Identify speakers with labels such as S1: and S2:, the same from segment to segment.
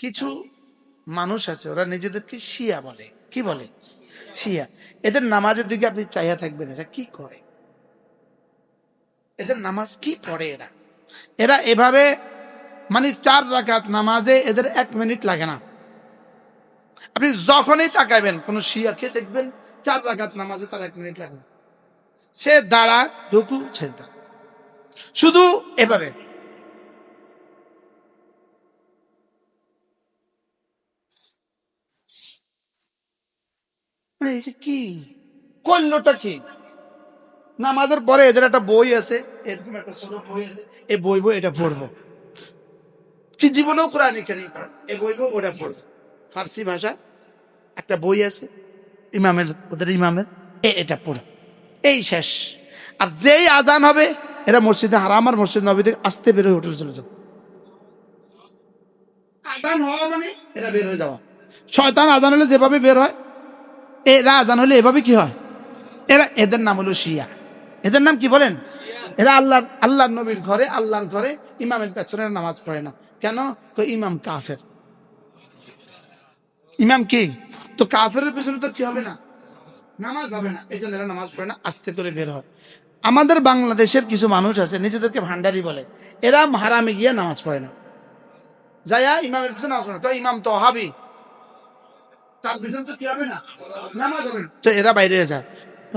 S1: কিছু মানুষ আছে, ওরা নিজেদেরকে শিয়া বলে। কি বলে? শিয়া। এদের নামাজের দিকে আপনি চাইয়া থাকবেন, এরা কি করে? এদের নামাজ কি পড়ে এরা? এরা এভাবে মানে চার রাকাত নামাজে এদের এক মিনিট লাগে না। আপনি যখনই তাকাইবেন, কোন শিয়াকে দেখবেন, চার রাকাত নামাজে তার এক মিনিট লাগে না। সে দাঁড়া, ঢুকু ছেজদা শুধু এভাবে। এটা কি? করলোটা কি? নামাজের পরে এদের একটা বই আছে, এরকম একটা ছোট বই আছে, এই বই বই এটা পড়ব। কি জীবনেও কোরআন এই বই বই ওটা পড়ব। ফার্সি ভাষা একটা বই আছে, ইমামের, ওদের ইমামের, এ এটা পড়ো। এই শেষ। আর যেই আজান হবে, এরা মসজিদে হারাম আর মসজিদ নবীদের আসতে বেরোয় হোটেল চলে যাবে। আজান হওয়া মানে এরা বের হয়ে যাওয়া। শয়তান আজান হলে যেভাবে বের হয় এরা আজান হলে এভাবে কি হয়? এরা এদের নাম হলো শিয়া। এদের নাম কি বলেন? এরা আল্লাহ আল্লাহ নবীর ঘরে, আল্লাহর ঘরে ইমামের পেছনে নামাজ পড়ে না। কেন? ইমাম কাফের। ইমাম কি? তো কাফের পেছনে তো কি হবে না? নামাজ হবে না। এই জন্য এরা নামাজ পড়ে না, আস্তে করে বের হয়। আমাদের বাংলাদেশের কিছু মানুষ আছে, নিজেদেরকে ভান্ডারি বলে। এরা হারামে গিয়ে নামাজ পড়ে না। যাইয়া ইমামের পিছনে নামাজ পড়ে না। ইমাম তো হাবি তো এরা বাইরে হয়ে যায়।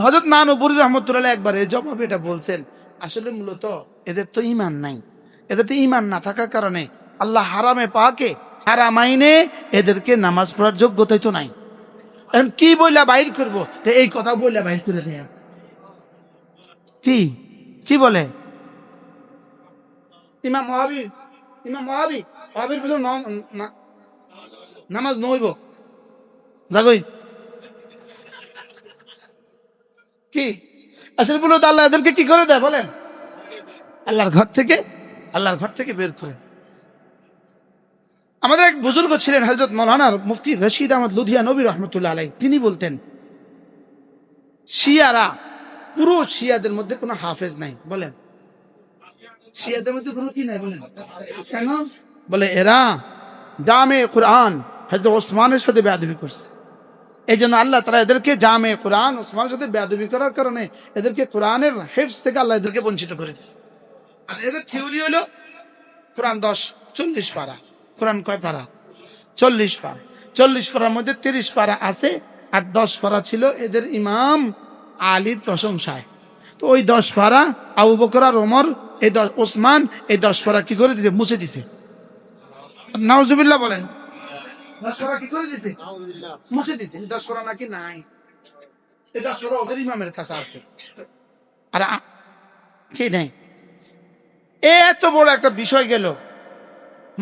S1: হজরত নানুপুরি রহমতুল্লাহ একবার এই জবাব এটা বলছেন, আসলে মূলত এদের তো ইমান নাই। এদের তো ইমান না থাকার কারণে আল্লাহ হারামে পাকে হারামাইনে এদেরকে নামাজ পড়ার যোগ্যতাই তো নাই। এখন কি বইলা বাইর করব? এই কথা বইলা বাইর করে দেয়া। কি? কি বলে? ইমাম মহাবি ইমাম মহাবি মহাবির না- নামাজ নইব। কি? আসলে আল্লাহ এদেরকে কি করে দেয় বলেন? আল্লাহর ঘর থেকে? আল্লাহর ঘর থেকে বের করে। আমাদের এক বুজুর্গ ছিলেন হজরত মৌলানার মুফতি রশিদ আহমদ লুধিয়া নবী রহমতুল্লাহ আলাই তিনি বলতেন, শিয়ারা, পুরো শিয়াদের মধ্যে কোনো হাফেজ নাই। বলেন। শিয়াদের মধ্যে কোনো কি নাই বলেন? কেন? বলে, এরা দামে কোরআন হজরত ওসমানের সাথে বেয়াদবি করছে। এই জন্য আল্লাহ তারা এদেরকে জামে কোরআন ওসমানের সাথে বেয়াদবি করার কারণে এদেরকে কোরআনের হেফস থেকে আল্লাহ এদেরকে বঞ্চিত করে দিচ্ছে আর এদের থিওরি হলো, কোরআন দশ, চল্লিশ পারা। কোরআন কয় পারা? চল্লিশ পারা। চল্লিশ পারার মধ্যে তিরিশ পারা আছে, আর দশ পারা ছিল এদের ইমাম আলীর প্রশংসায়। তো ওই দশ পারা, আবু বকর আর ওমর, এই দশ, ওসমান, এই দশ পারা কি করে দিছে মুছে দিছে নাউজুবিল্লাহ বলেন। দশ কি করে দিছে? মুছে দিছে। এই দশ পারা নাকি নাই। এই দশ পারা ওদের ইমামের কাছে আছে। আর কি নাই? এত বড় একটা বিষয় গেল।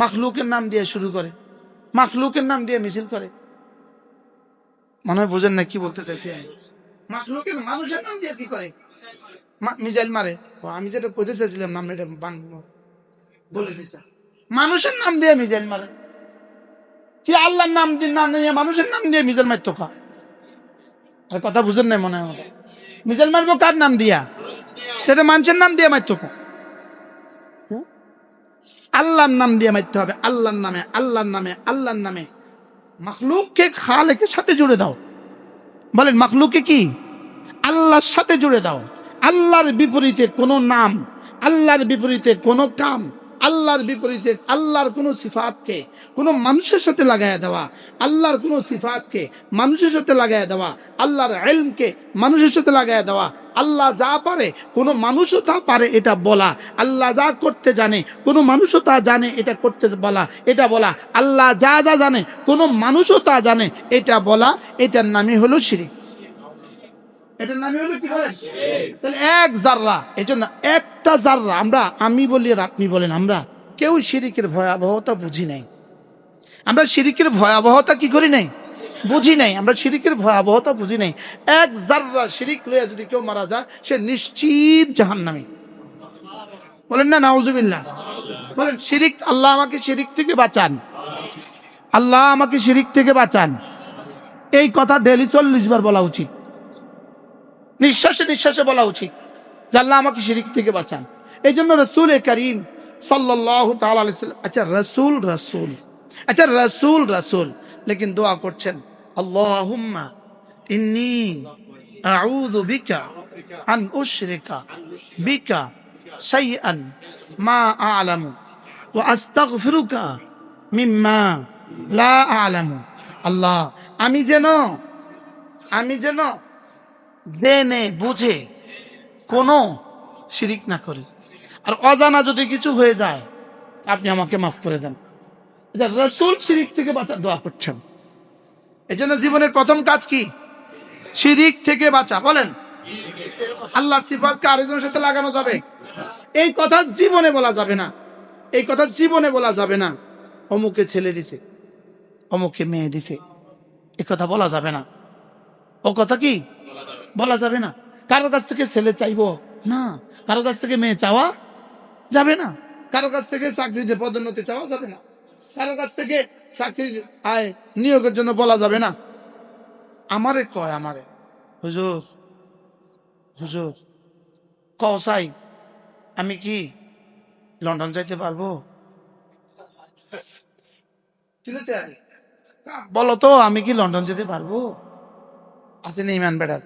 S1: মাখলুকের নাম দিয়ে শুরু করে। মাখলুকের নাম দিয়ে মিছিল করে। মনে হয় বোঝেন না কি বলতে চাইছি আমি। মাখলুকের মানুষের নাম দিয়ে কি করে? মিজাইল মারে। আমি যেটা বলতে চাইছিলাম নাম এটা বলে দিছে। মানুষের নাম দিয়ে মিজাইল মারে। কি আল্লাহর নাম দিয়ে নাম নিয়ে মানুষের নাম দিয়ে মিজাইল মারতো কা? আর কথা বুঝেন নাই মনে হয়। মিজাইল মারবো কার নাম দিয়া? সেটা মানুষের নাম দিয়ে মারতো কা? আল্লাহর নাম দিয়ে মারতে হবে, আল্লাহর নামে আল্লাহর নামে আল্লাহর নামে। মাখলুককে খালেকের সাথে জুড়ে দাও। বলেন, মাখলুককে কি? আল্লাহর সাথে জুড়ে দাও। আল্লাহর বিপরীতে কোনো নাম, আল্লাহর বিপরীতে কোনো কাম আল্লাহর বিপরীতে, আল্লাহর কোনো সিফাতকে, কোনো মানুষের সাথে লাগাইয়া দেওয়া, আল্লাহর কোনো সিফাতকে মানুষের সাথে লাগাইয়া দেওয়া, আল্লাহর এলমকে মানুষের সাথে লাগাইয়া দেওয়া, আল্লাহ যা পারে, কোনো মানুষও তা পারে এটা বলা, আল্লাহ যা করতে জানে, কোনো মানুষও তা জানে এটা করতে বলা, এটা বলা, আল্লাহ যা যা জানে, কোনো মানুষও তা জানে এটা বলা, এটার নামই হলো শিরিক। এটার নামই হলো কি বলেন? তাহলে এক জাররা এই জন্য একটা জাররা আমরা আমি বলি আর আপনি বলেন আমরা কেউ শিরিকের ভয়াবহতা বুঝি নাই। আমরা শিরিকের ভয়াবহতা কি করি নাই? বুঝি নাই আমরা শিরিকের ভয়াবহতা বুঝি নাই। এক জাররা শিরিক লইয়া যদি কেউ মারা যায় সে নিশ্চিত জাহান্নামী। বলেন না নাউজুবিল্লাহ। বলেন শিরিক আল্লাহ আমাকে শিরিক থেকে বাঁচান। আল্লাহ আমাকে শিরিক থেকে বাঁচান। এই কথা ডেলি চল্লিশ বার বলা উচিত। নিঃশ্বাসে নিঃশ্বাসে বলা উচিত আল্লাহ আমাকে শিরিক থেকে বাঁচান। এই জন্য রসুল এ করিম আচ্ছা রসুল রসুল আচ্ছা রসুল রসুল, লেকিন দোয়া করছেন বিকা আন বিকা মা লা আ'লামু। আল্লাহ, আমি যেন আমি যেন দেনে বুঝে। কোনো শিরিক না করে। আর অজানা যদি কিছু হয়ে যায়, আপনি আমাকে মাফ করে দেন। এটা রসুল শিরিক থেকে বাঁচার দোয়া করছেন। এই জন্য জীবনের প্রথম কাজ কি? শিরিক থেকে বাঁচা। বলেন আল্লাহ সিফাতকে আরেকজনের সাথে লাগানো যাবে? এই কথা জীবনে বলা যাবে না। এই কথা জীবনে বলা যাবে না। অমুকে ছেলে দিছে, অমুকে মেয়ে দিছে। এ কথা বলা যাবে না। ও কথা কি? বলা যাবে না। কারও কাছ থেকে ছেলে চাইব না। কারও কাছ থেকে মেয়ে চাওয়া যাবে না। কারও কাছ থেকে চাকরিতে পদোন্নতি চাওয়া যাবে না। কারও কাছ থেকে চাকরি আয় নিয়োগের জন্য বলা যাবে না। আমারে কয় আমারে হুজুর হুজুর কসাই আমি কি লন্ডন যাইতে পারব। বলো তো আমি কি লন্ডন যেতে পারব? আছে না ইমান বেড়ার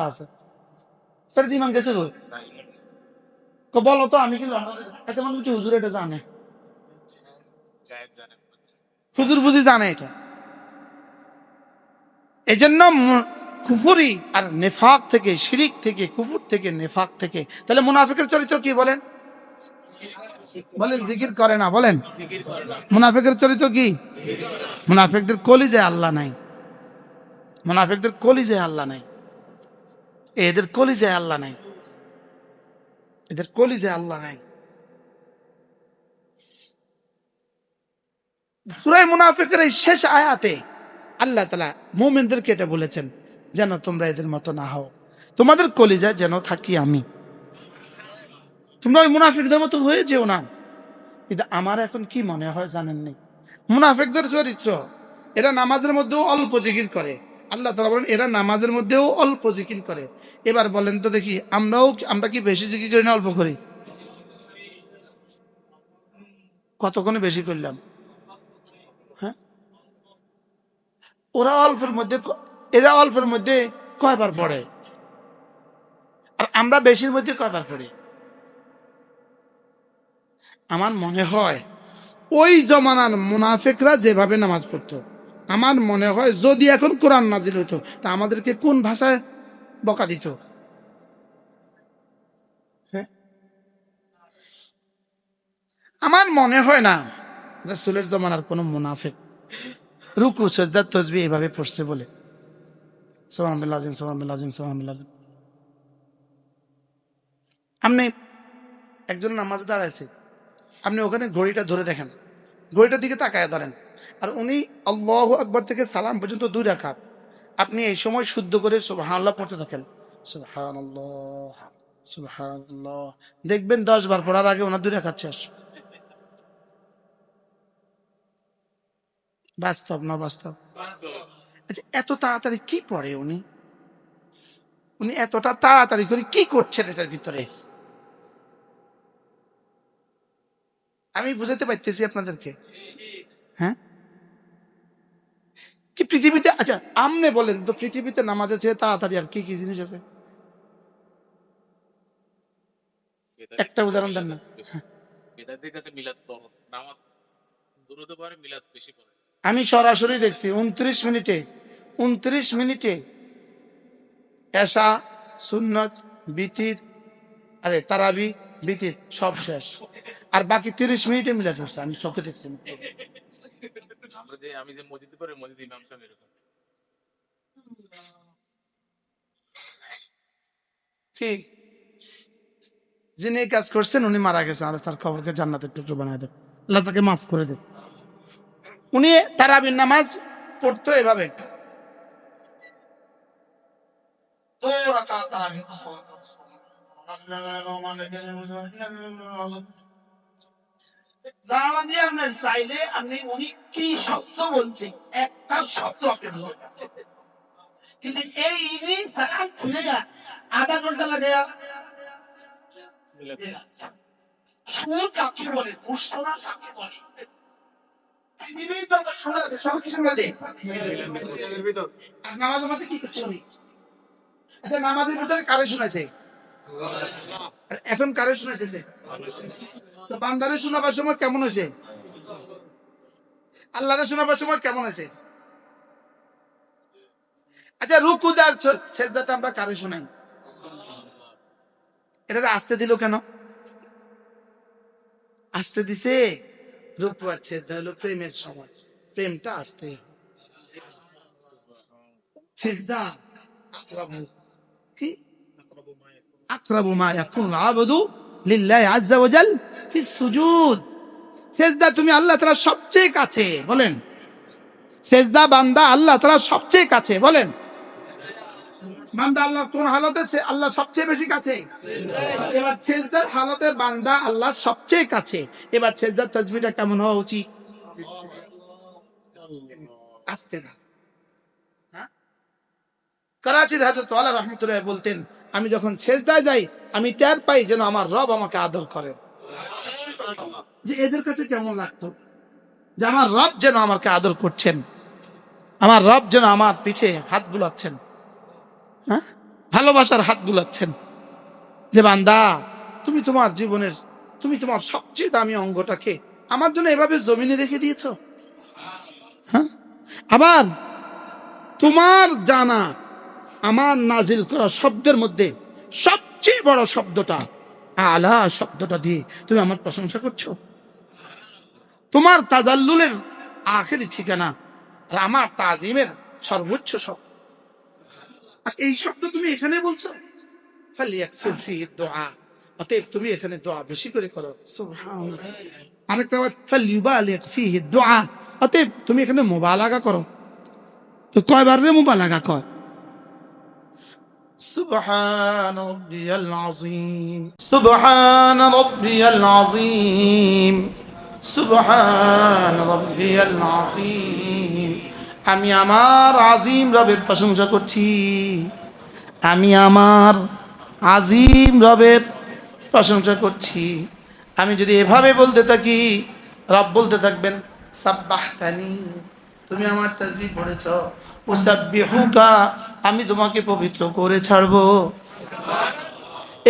S1: আছে। গেছে। বলো তো, আমি কি লন্ডন যেতে- এত মানুষ কি হুজুর এটা জানে। হুজুর বুঝি জানে এটা। এই জন্য কুফুরি আর নেফাক থেকে, শিরিক থেকে, কুফুর থেকে, নেফাক থেকে। তাহলে মুনাফিকের চরিত্র কি বলেন? বলেন, জিকির করে না, বলেন। মুনাফিকের চরিত্র কি? মুনাফিকদের কলি যায় আল্লাহ নাই। মুনাফিকদের কলি যায় আল্লাহ নাই। এদের কলি যায় আল্লাহ নাই। এদের কলি যায় আল্লাহ নাই। সুরাই মুনাফিকের এই শেষ আয়াতে আল্লাহ তালা মোমেনদেরকে এটা বলেছেন, যেন তোমরা এদের মতো না হও। তোমাদের কলিজায় যেন থাকি আমি। তোমরা ওই মুনাফিকদের মতো হয়ে যেও না। কিন্তু আমার এখন কি মনে হয় জানেন নি মুনাফিকদের চরিত্র, এরা নামাজের মধ্যেও অল্প জিকির করে। আল্লাহ তালা বলেন, এরা নামাজের মধ্যেও অল্প জিকির করে। এবার বলেন তো দেখি, আমরাও আমরা কি বেশি জিকির করি না অল্প করি? কতক্ষণে বেশি করলাম? হ্যাঁ? ওরা অল্পের মধ্যে এরা অল্পের মধ্যে কয়বার পড়ে? আর আমরা বেশির মধ্যে কয়বার পড়ি? আমার মনে হয়, ওই জমানার মুনাফেকরা যেভাবে নামাজ পড়তো আমার মনে হয় যদি এখন কোরআন নাজিল হতো তা আমাদেরকে কোন ভাষায় বকা দিত? আমার মনে হয় না রাসূলের জমানার কোন মুনাফেক রুকু সজদার তসবি এভাবে পড়ছে বলে। আপনি একজন নামাজ দাঁড়াইছে, আপনি ওখানে ঘড়িটা ধরে দেখেন, ঘড়িটার দিকে তাকায় ধরেন। আর উনি আল্লাহ আকবর থেকে সালাম পর্যন্ত দুই রাখাত আপনি এই সময় শুদ্ধ করে সুবহানাল্লাহ পড়তে থাকেন। সুবহানাল্লাহ দেখবেন দশ বার পড়ার আগে ওনার দুই রাখাত শেষ। বাস্তব না বাস্তব? আচ্ছা এত তাড়াতাড়ি কি পড়ে উনি? উনি এতটা তাড়াতাড়ি করে কি করছেন এটার ভিতরে? আমি বুঝাতে পারতেছি আপনাদেরকে। হ্যাঁ? কি পৃথিবীতে? আচ্ছা আমনে বলেন তো পৃথিবীতে নামাজ আছে তাড়াতাড়ি আর কি কি জিনিস আছে? একটা উদাহরণ দেন না।
S2: মিলাদ মিলাদ
S1: আমি সরাসরি দেখছি উনত্রিশ মিনিটে উনত্রিশ মিনিটে এসা সুন্নত বিতির আরে তারাবি বিতির সব শেষ। আর বাকি তিরিশ মিনিটে মিলে ধরছে আমি চোখে দেখছি
S2: আমরা যে আমি যে মসজিদে পড়ি মসজিদ ইমাম সাহেব এরকম।
S1: কি? যিনি এই কাজ করছেন উনি মারা গেছেন। আল্লাহ তার খবরকে জান্নাতের টুকরো বানায় দেব আল্লাহ তাকে মাফ করে দেব উনি তারাবির নামাজ পড়তো এভাবে। দু তারাবি। দিয়ে আপনি চাইলে আপনি উনি কি শব্দ বলছে একটা শব্দ আপনি কিন্তু এই ইনি খুলে আধা ঘণ্টা লাগে সুর কাকে বলে? মুসলা কাকে বলে? পৃথিবীর যত সুর আছে সব মধ্যে নামাজের মধ্যে কি করছ উনি? আচ্ছা নামাজের ভিতরে কারে শোনাছে? এখন কারে শোনাইতেছে তো বান্দারে শোনাবার সময় কেমন হয়েছে? আল্লাহরে শোনাবার সময় কেমন আছে আচ্ছা রুকুদার সেজদাতে আমরা কারে শোনাই? এটা আসতে দিল কেন? আসতে দিছে রূপু আর সেজদা হলো প্রেমের সময়। প্রেমটা আসতে। সেজদা, আকরাবু। কি? আকরাবু মা ইয়াকুন আবদু আল্লাহ সবচেয়ে কাছে, বলেন। সেজদা বান্দা আল্লাহ তাআলা সবচেয়ে কাছে, বলেন। বান্দা আল্লাহ কোন হালতে আল্লাহ সবচেয়ে বেশি কাছে? এবার সেজদার হালতে বান্দা আল্লাহ সবচেয়ে কাছে। এবার সেজদার তসবিটা কেমন হওয়া উচিত? আসতে না। হ্যাঁ? করাচির হাজরত ওয়ালা রহমতুল্লাহ বলতেন আমি যখন সেজদায় যাই, আমি টের পাই যেন আমার রব আমাকে আদর করেন যে এদের কাছে কেমন লাগতো? যে আমার রব যেন আমাকে আদর করছেন। আমার রব যেন আমার পিঠে হাত বুলাচ্ছেন। হ্যাঁ? ভালোবাসার হাত বুলাচ্ছেন। যে বান্দা, তুমি তোমার জীবনের, তুমি তোমার সবচেয়ে দামি অঙ্গটাকে আমার জন্য এভাবে জমিনে রেখে দিয়েছ? হ্যাঁ? আবার তোমার জানা আমার নাজিল করা শব্দের মধ্যে সবচেয়ে বড় শব্দটা, আলা শব্দটা দিয়ে তুমি আমার প্রশংসা করছ। তোমার তাজাল্লুলের আখেরি ঠিকানা আর আমার তাজিমের সর্বোচ্চ শব্দ। আর এই শব্দ তুমি এখানে বলছো? তুমি এখানে দোয়া বেশি করে করো। আরেকটা অতএব তুমি এখানে মুবালাগা করো। তো কয়বার রে মুবালাগা কয় سبحان ربي العظيم سبحان ربي العظيم سبحان ربي العظيم আমি আমার আজিম রবের প্রশংসা করছি আমি আমার আজিম রবের প্রশংসা করছি আমি যদি এভাবে বলতে থাকি রব বলতে থাকবেন সাব্বাহতানি তুমি আমার তাজবি পড়েছ উসাব্বিহুকা আমি তোমাকে পবিত্র করে ছাড়বো।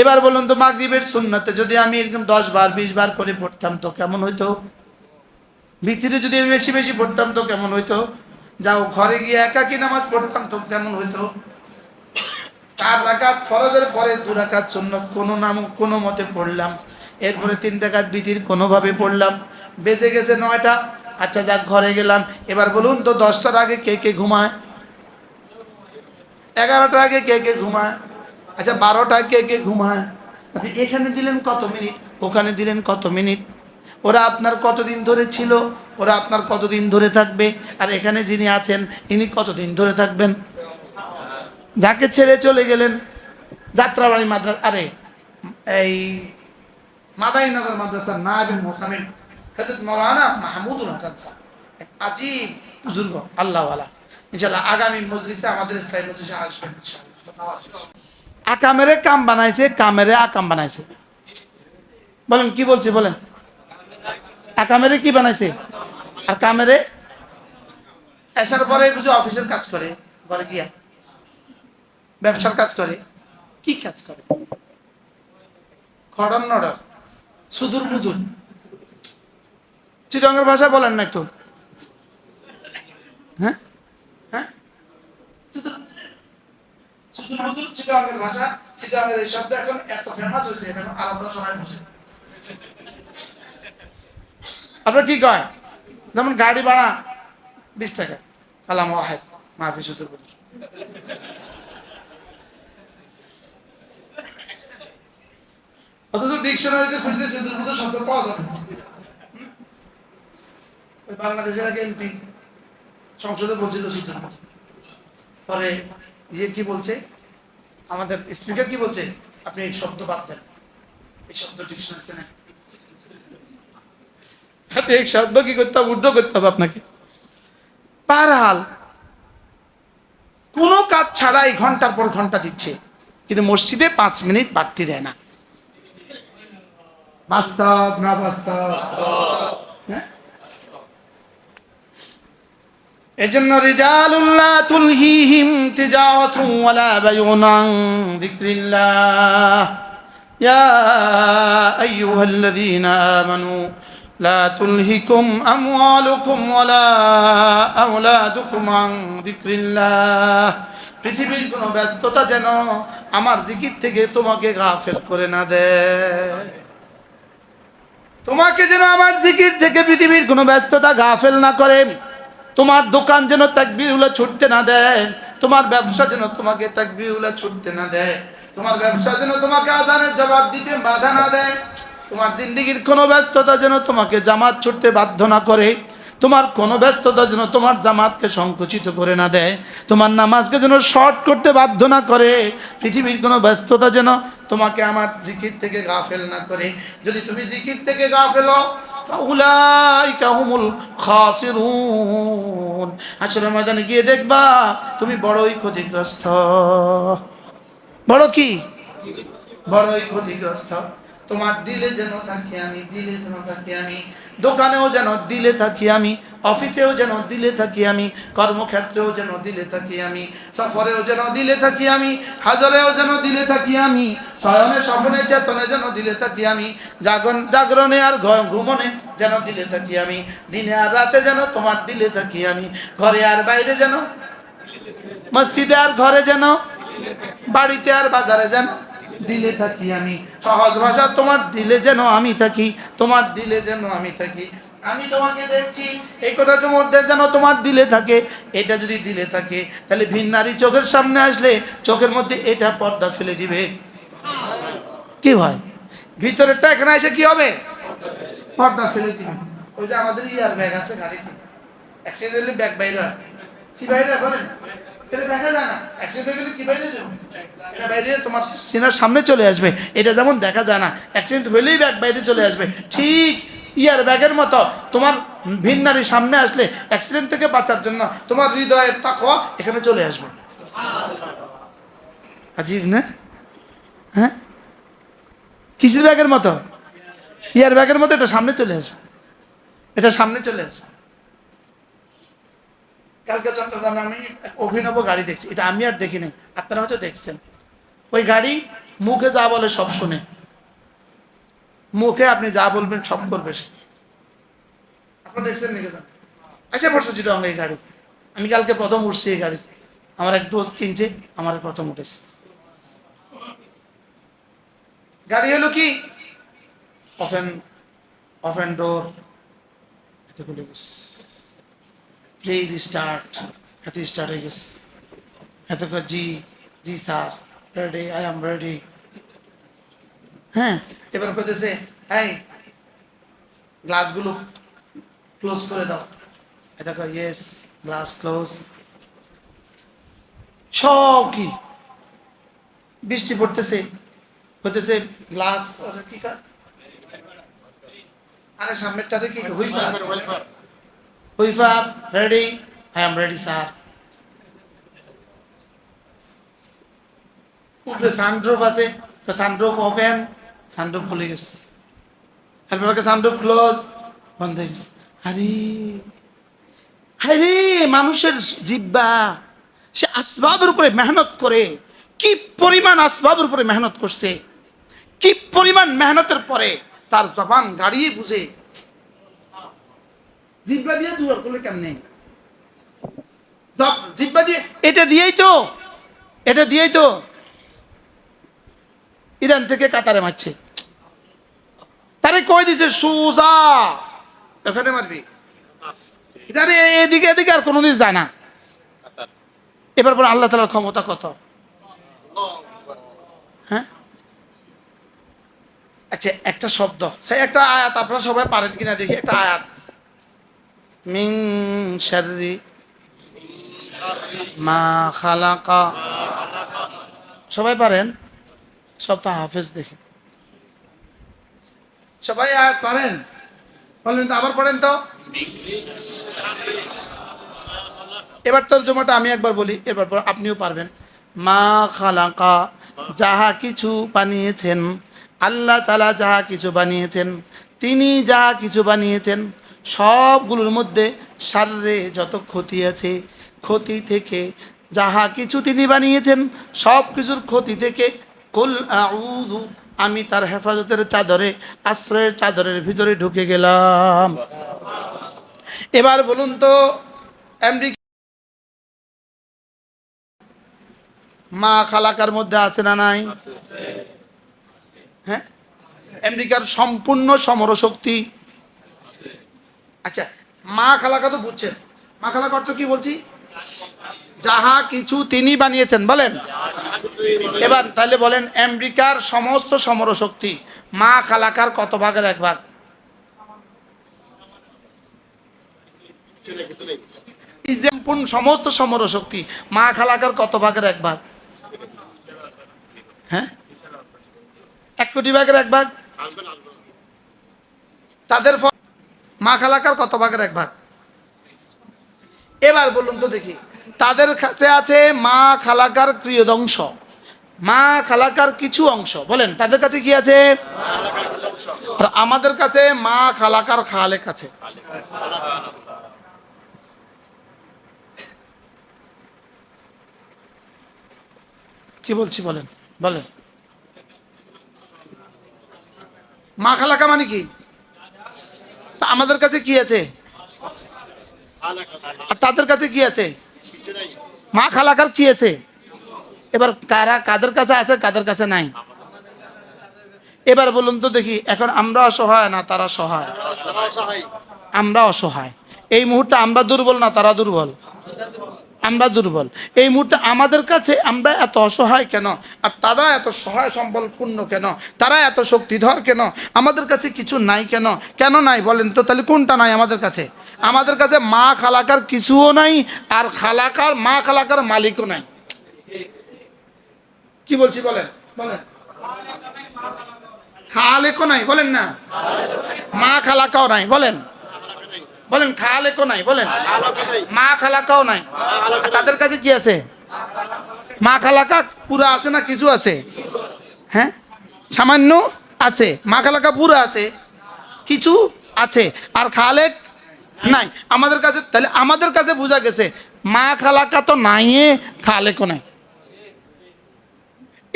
S1: এবার বলুন তো, মাগরিবের সুন্নাতে যদি আমি এরকম দশ বার, বিশ বার করে পড়তাম তো কেমন হইতো? ভিতরে যদি আমি বেশি বেশি পড়তাম তো কেমন হইতো? যাও, ঘরে গিয়ে একাকি নামাজ পড়তাম তো কেমন হইতো? চার রাকাত ফরজের পরে দু রাকাত সুন্নত কোনো নাম, কোনো মতে পড়লাম। এরপরে তিন রাকাত বিটির কোনোভাবে পড়লাম। বেঁচে গেছে নয়টা আচ্ছা যাক, ঘরে গেলাম। এবার বলুন তো, দশটার আগে কে কে ঘুমায়? এগারোটার আগে কে কে ঘুমায়? আচ্ছা বারোটা কে কে ঘুমায়? আপনি এখানে দিলেন কত মিনিট? ওখানে দিলেন কত মিনিট? ওরা আপনার কতদিন ধরে ছিল? ওরা আপনার কতদিন ধরে থাকবে? আর এখানে যিনি আছেন, ইনি কতদিন ধরে থাকবেন? যাকে ছেড়ে চলে গেলেন, যাত্রাবাড়ি মাদ্রাস আরে, এই মাদাইনগর মাদ্রাসার নাবিন মোহামিন হজরত মৌলানা মাহমুদুল হাসান এক আজীব বুজুর্গ, আল্লাহওয়ালা। ইনশাল্লাহ আগামী মজলিসে আমাদের ইসলামী মজলিসে আসবেন। আকামেরে কাম বানাইছে, কামেরে আকাম বানাইছে। বলেন, কি বলছে, বলেন? আকামেরে কি বানাইছে? আর কামেরে? আসার পরে বুঝে অফিসের কাজ করে, ঘরে গিয়া। ব্যবসার কাজ করে, কি কাজ করে? খড়ন নড়র সুদূর বুদুর। চিটঙ্গের ভাষা বলেন না একটু। হ্যাঁ? ভাষা এই শব্দ এখন এত ফেমাস হয়েছে এখন সবাই আপনার কি কয়? যেমন গাড়ি ভাড়া বিশ টাকা। কালাম ওয়াহেদ মাহফি বুদুর অথচ ডিকশনারিতে খুঁজতেছে দুর্বোধ শব্দ পাওয়া যাবে বাংলাদেশের আগে এমপি সংসদে বলছিল সিদ্ধান্ত পরে ইয়ে কি বলছে? আমাদের স্পিকার কি বলছে? আপনি এই শব্দ বাদ দেন। এই শব্দ ডিকশনারিতে নেই আপনি এই শব্দ কি করতে হবে উদ্ধ করতে হবে আপনাকে। পারহাল কোনো কাজ ছাড়াই ঘণ্টার পর ঘণ্টা দিচ্ছে কিন্তু মসজিদে পাঁচ মিনিট বাড়তি দেয় না। বাস্তব না বাস্তব। হ্যাঁ? এজন্য রিজালুল্লাহ তুলহিহিম তিজাওয়াতুন ওয়ালা বায়ুন আন যিকরিল্লাহ। ইয়া আইয়ুহাল্লাযীনা আমানু, লা তুলহিকুম আমওয়ালুকুম ওয়ালা আওলাদুকুম আন যিকরিল্লাহ। পৃথিবীর কোনো ব্যস্ততা যেন আমার জিকির থেকে তোমাকে গাফেল করে না দেয়। তোমাকে যেন আমার জিকির থেকে পৃথিবীর কোনো ব্যস্ততা গাফেল না করে। তোমার দোকান যেন তাকবিরগুলো ছুটতে না দেয়, তোমার ব্যবসা যেন তোমাকে তাকবিরগুলো ছুটতে না দেয়, তোমার ব্যবসা যেন তোমাকে আজানের জবাব দিতে বাধা না দেয়, তোমার জিন্দগির কোনো ব্যস্ততা যেন তোমাকে জামাত ছুটতে বাধ্য না করে, তোমার কোনো ব্যস্ততা যেন তোমার জামাতকে সংকুচিত করে না দেয়, তোমার নামাজকে যেন শর্ট করতে বাধ্য না করে, পৃথিবীর কোনো ব্যস্ততা যেন তোমাকে আমার জিকির থেকে গাফেল না করে। যদি তুমি জিকির থেকে গাফেল ফাউলাইকা হুমুল খাসিরুন। আসলে ময়দানে গিয়ে দেখবা তুমি বড়ই ক্ষতিগ্রস্ত। বড় কি? বড়ই ক্ষতিগ্রস্ত। তোমার দিলে যেন থাকি আমি, দিলে যেন থাকি আমি, দোকানেও যেন দিলে থাকি আমি অফিসেও যেন দিলে থাকি আমি, কর্মক্ষেত্রেও যেন দিলে থাকি আমি, সফরেও যেন দিলে থাকি আমি, হাজারেও যেন দিলে থাকি আমি শয়নে স্বপ্নে চেতনে যেন দিলে থাকি আমি, জাগন জাগরণে আর ঘুমনে যেন দিলে থাকি আমি, দিনে আর রাতে যেন তোমার দিলে থাকি আমি, ঘরে আর বাইরে যেন, মসজিদে আর ঘরে যেন, বাড়িতে আর বাজারে যেন দিলে থাকি আমি, সহজ ভাষা তোমার দিলে যেন আমি থাকি, তোমার দিলে যেন আমি থাকি আমি তোমাকে দেখছি। এই কথাটার মধ্যে যেন তোমার দিলে থাকে, এটা যদি দিলে থাকে, তাহলে ভিন্নারি চোখের সামনে আসলে চোখের মধ্যে এটা পর্দা ফেলে দিবে। কি ভাই ভিতরেরটা এখানে এসে কি হবে? পর্দা ফেলে দিবে। ওই যে আমাদের ইয়ার ব্যাগ আছে গাড়িতে। অ্যাক্সিডেন্ট হলে ব্যাগ বাইরে হয়। কি বাইরে বলেন? এটা দেখা যায় না। অ্যাক্সিডেন্ট হয়ে কি বাইরে বাইরে তোমার সিনার সামনে চলে আসবে। এটা যেমন দেখা যায় না। অ্যাক্সিডেন্ট হলেই ব্যাগ বাইরে চলে আসবে। ঠিক ইয়ার ব্যাগের মতো। তোমার ভিন্নারি সামনে আসলে অ্যাক্সিডেন্ট থেকে বাঁচার জন্য তোমার হৃদয়ের তাকওয়া এখানে চলে আসবে। আজিব না? হ্যাঁ? কিসের ব্যাগের মতো? ইয়ার ব্যাগের মতো এটা সামনে চলে আসবে। এটা সামনে চলে আসবে। কালকে চট্টগ্রামে আমি অভিনব গাড়ি দেখছি। এটা আমি আর দেখিনি। আপনারা হয়তো দেখছেন। ওই গাড়ি মুখে যা বলে সব শুনে। মুখে আপনি যা বলবেন সব করবে দেখছেন নাকি? আচ্ছা বসে চিটং এই গাড়ি। আমি কালকে প্রথম উঠছি এই গাড়ি আমার এক দোস্ত কিনছে, আমার প্রথম উঠেছে। গাড়ি হলো কি? Open open door. এতে খুলে গেছে। Please start. এত স্টার্ট হয়ে গেছে। এত জি জি sir, ready, I am ready. হ্যাঁ। এবার বলতেছে এই গ্লাসগুলো ক্লোজ করে দাও। এটা কয় ইয়েস গ্লাস ক্লোজ সব কি? বৃষ্টি পড়তেছে হতেছে গ্লাস কি আরে সামনেরটাতে কি হুইফার। হুইফার ready I am ready sir উপরে সানড্রোফ আছে সানড্রোফ ওপেন সানড্রোফ খুলে গেছে তারপরে সানড্রোফ ক্লোজ বন্ধ হয়ে গেছে আরে আরে মানুষের জিব্বা। সে আসবাবের উপরে মেহনত করে। কি পরিমাণ আসবাবের উপরে মেহনত করছে? কি পরিমাণ মেহনতের পরে তার জবান গাড়িয়ে বুঝে? জিব্বা দিয়ে দূর করলে কেমনে? জব- জিব্বা দিয়ে, এটা দিয়েই তো, এটা দিয়েই তো। ইরান থেকে কাতারে মারছে। তারে কই দিছে, সুজা? ওখানে মারবি। রে এদিকে এদিকে আর কোনোদিন যায় না। এবার বলে, আল্লাহ তালার ক্ষমতা কত? হ্যাঁ? আচ্ছা একটা শব্দ। সেই একটা আয়াত, আপনারা সবাই পারেন কিনা দেখি, একটা আয়াত। মিং শাররি মা খালাকা। সবাই পারেন? সব তো হাফেজ দেখি। সবাই আয়াত পারেন। বলেন তো, আবার পড়েন তো। এবার তর্জমাটা আমি একবার বলি এবার পর আপনিও পারবেন। মা খালাকা, যাহা কিছু বানিয়েছেন, আল্লাহ তালা যাহা কিছু বানিয়েছেন, তিনি যাহা কিছু বানিয়েছেন, সবগুলোর মধ্যে শারীরে যত ক্ষতি আছে, ক্ষতি থেকে যাহা কিছু তিনি বানিয়েছেন সব কিছুর ক্ষতি থেকে কুল আউযু, আমি তার হেফাজতের চাদরে, আশ্রয়ের চাদরের ভিতরে ঢুকে গেলাম। এবার বলুন তো মা খালাকার মধ্যে আছে না নাই? হ্যাঁ? আমেরিকার সম্পূর্ণ সমরশক্তি। আচ্ছা মা খালাকা তো বুঝছেন। মা খালাকা অর্থ কি বলছি? যাহা কিছু তিনি বানিয়েছেন, বলেন। এবার তাহলে বলেন, আমেরিকার সমস্ত সমরশক্তি মা খালাকার কত ভাগের এক ভাগ? সমস্ত সমরশক্তি মা খালাকার কত ভাগের এক ভাগ? হ্যাঁ? এক কোটি ভাগের এক ভাগ? তাদের মা খালাকার কত ভাগের এক ভাগ? এবার বলুন তো দেখি। তাদের কাছে আছে মা খালাকার ক্রিয়দংশ মা খালাকার কিছু অংশ। বলেন, তাদের কাছে কি আছে? আমাদের কাছে মা খালাকার খালেক আছে। কি বলছি বলেন? বলেন। মা খালাকা মানে কি? আমাদের কাছে কি আছে? আর তাদের কাছে কি আছে? মা খালাকার কি আছে? এবার কারা, কাদের কাছে আছে, কাদের কাছে নাই? এবার বলুন তো দেখি, এখন আমরা অসহায় না তারা সহায়? আমরা অসহায়। এই মুহূর্তে আমরা দুর্বল না তারা দুর্বল? আমরা দুর্বল। এই মুহূর্তে আমাদের কাছে আমরা এত অসহায় কেন? আর তারা এত সহায় সম্বলপূর্ণ কেন? তারা এত শক্তিধর কেন? আমাদের কাছে কিছু নাই কেন? কেন নাই বলেন তো? তাহলে কোনটা নাই আমাদের কাছে? আমাদের কাছে মা খালাকার কিছুও নাই, আর খালাকার, মা খালাকার মালিকও নাই। কি বলছি বলেন বলেন। খালেকও নাই, বলেন না। মা খালাকাও নাই, বলেন। বলেন, খালেকও নাই, বলেন। মা খালাকাও নাই। তাদের কাছে কি আছে? মা খালাকা পুরা আছে না কিছু আছে? হ্যাঁ? সামান্য আছে। মা খালাকা পুরা আছে, কিছু আছে। আর খালেক নাই, আমাদের কাছে, তাহলে আমাদের কাছে বোঝা গেছে, মা খালাকা তো নাই খালেকও নাই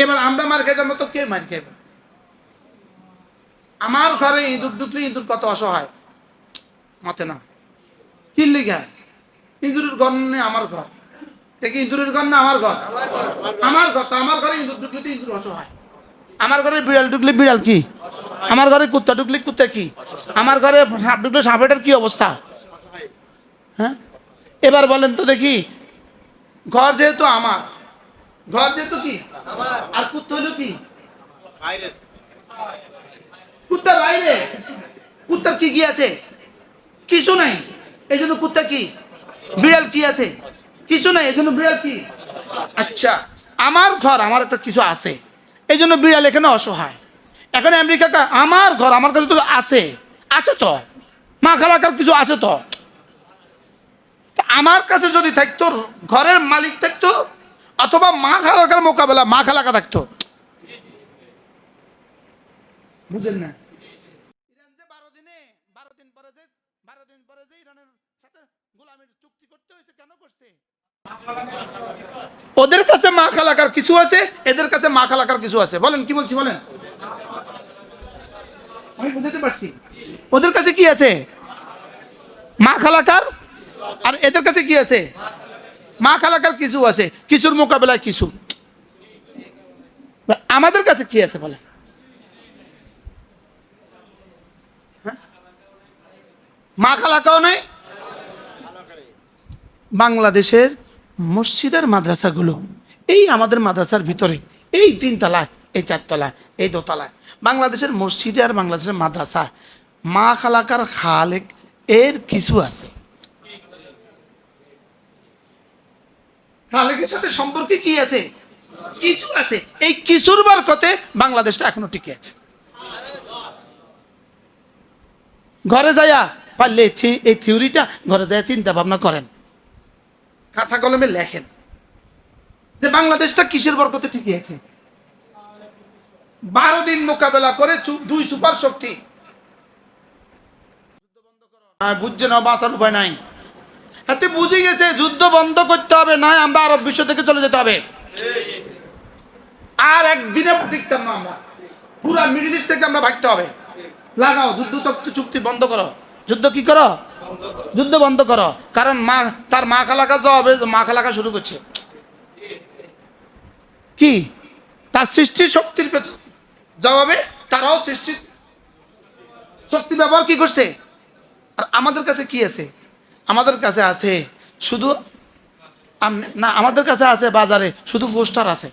S1: এবার আমরা মার খেতে মতো কে মার খেয়ে আমার ঘরে ইঁদুর ঢুকলে ইঁদুর কত অসহায়। মতে না। কি লিখা? ইঁদুরের ঘর নেই আমার ঘর? দেখি ইঁদুরের ঘর না আমার ঘর? আমার ঘর, তো আমার ঘরে ইঁদুর ঢুকলে তো ইঁদুর অসহায়। আমার ঘরে বিড়াল ঢুকলে বিড়াল কি? আমার ঘরে কুত্তা ঢুকলে কুত্তা কি? আমার ঘরে সাপ ঢুকলে সাপেটার কি অবস্থা? হ্যাঁ? এবার বলেন তো দেখি ঘর যেহেতু আমার ঘর যেহেতু কি? আর কুত্তা হলো কি? কুত্তা বাইরে? কুত্তার কি কি আছে? কিছু নাই। এই জন্য কুত্তা কি? বিড়াল কি আছে? কিছু নাই। এই জন্য বিড়াল কি? আচ্ছা আমার ঘর আমার একটা কিছু আছে। এই জন্য বিড়াল এখানে অসহায়। এখন আমেরিকা আমার ঘর আমার কাছে তো আছে। আছে তো। মা খালাকার কিছু আছে তো তা। আমার কাছে যদি থাকতো, ঘরের মালিক থাকতো, অথবা মা খালাকার মোকাবেলা, মা খালাকা থাকতো। বুঝলেন না? ওদের কাছে মা খালাকার কিছু আছে, এদের কাছে মা খালাকার কিছু আছে। বলেন, কি বলছি, বলেন? আমি বুঝতে পারছি। ওদের কাছে কি আছে? মা খালাকার আর এদের কাছে কি আছে? মা খালাকার কিছু আছে। কিছুর মোকাবেলায় কিছু। আমাদের কাছে কি আছে বলেন? মা খালাকাও নাই? বাংলাদেশের মসজিদের মাদ্রাসাগুলো, এই আমাদের মাদ্রাসার ভিতরে, এই তিনতলায় এই চারতলায় এই দোতলায় বাংলাদেশের মসজিদে আর বাংলাদেশের মাদ্রাসা, মা খালাকার খালেক এর কিছু আছে। খালেকের সাথে সম্পর্কে কি আছে? কিছু আছে। এই কিছুর বরকতে বাংলাদেশটা এখনও টিকে আছে। ঘরে যাইয়া পারলে এই থিওরিটা ঘরে যাইয়া চিন্তা ভাবনা করেন। খাতা কলমে লেখেন যে বাংলাদেশটা কিসের বরকতে টিকে আছে। বারো দিন মোকাবেলা করে দুই সুপার শক্তি। বুঝছে না, বাঁচার উপায় নাই। হাতে বুঝে গেছে, যুদ্ধ বন্ধ করতে হবে না আমরা আরব বিশ্ব থেকে চলে যেতে হবে। আর একদিনে টিকতাম না আমরা। পুরা মিডিল ইস্ট থেকে আমরা ভাগতে হবে। লাগাও, যুদ্ধ চুক্তি বন্ধ করো। যুদ্ধ কি করো? যুদ্ধ বন্ধ করো। কারণ মা, তার মা খালাকা জবাবে মা খালাকা শুরু করছে। কি? তার সৃষ্টি শক্তির জবাবে তারাও সৃষ্টি শক্তি ব্যবহার কি করছে? আর আমাদের কাছে কি আছে? আমাদের কাছে আছে শুধু না আমাদের কাছে আছে বাজারে শুধু পোস্টার আছে।